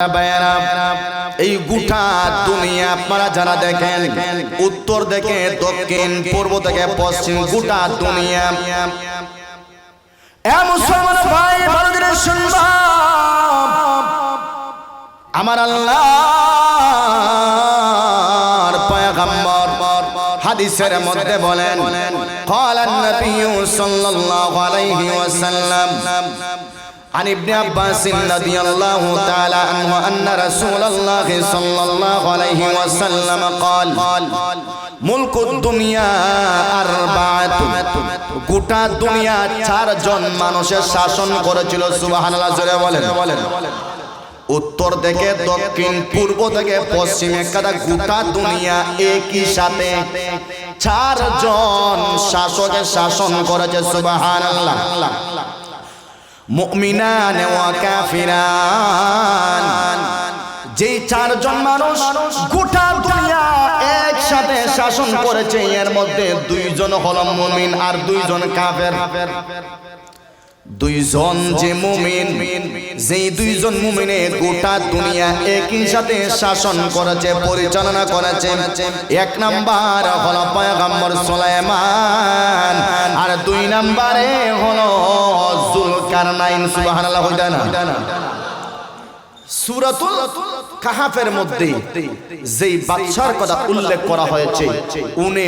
ভাইয়েরা, এই গোটা দুনিয়া আপনারা যারা দেখেন উত্তর থেকে দক্ষিণ পূর্ব থেকে পশ্চিম গোটা দুনিয়া এ মুসলমান ভাই ভালো করে শুনবা আমার আল্লাহর পয়গম্বর হাদিসের মধ্যে বলেন قال النبي صلى الله عليه وسلم عن ابن عباس رضي الله تعالى عنه أن رسول الله صلى الله عليه وسلم قال মুলক দুনিয়া আরবাআত গোটা দুনিয়া চারজন মানুষের শাসন করেছিল সুবহানাল্লাহ জোরে বলেন উত্তর থেকে দক্ষিণ পূর্ব থেকে পশ্চিমে কাদা গোটা দুনিয়া একই সাথে চারজন শাসকের শাসন করেছে সুবহানাল্লাহ মুমিনান ওয়া কাফিরান। যেই চারজন মানুষ গোটা দুনিয়া একসাথে শাসন করেছে, এর মধ্যে দুইজন হলো মুমিন আর দুইজন কাফের। দুইজন যে মুমিন, যেই দুইজন মুমিনে গোটা দুনিয়া একই সাথে শাসন করেছে, পরিচালনা করেছে। এক নাম্বার হলো পয়গম্বর সুলাইমান আর দুই নাম্বারে হলো জুলকারনাইন সুবহানাল্লাহ হইতা না সূরাতুল কাহাফের মধ্যে যেই বাদশার কথা উল্লেখ করা হয়েছে উনি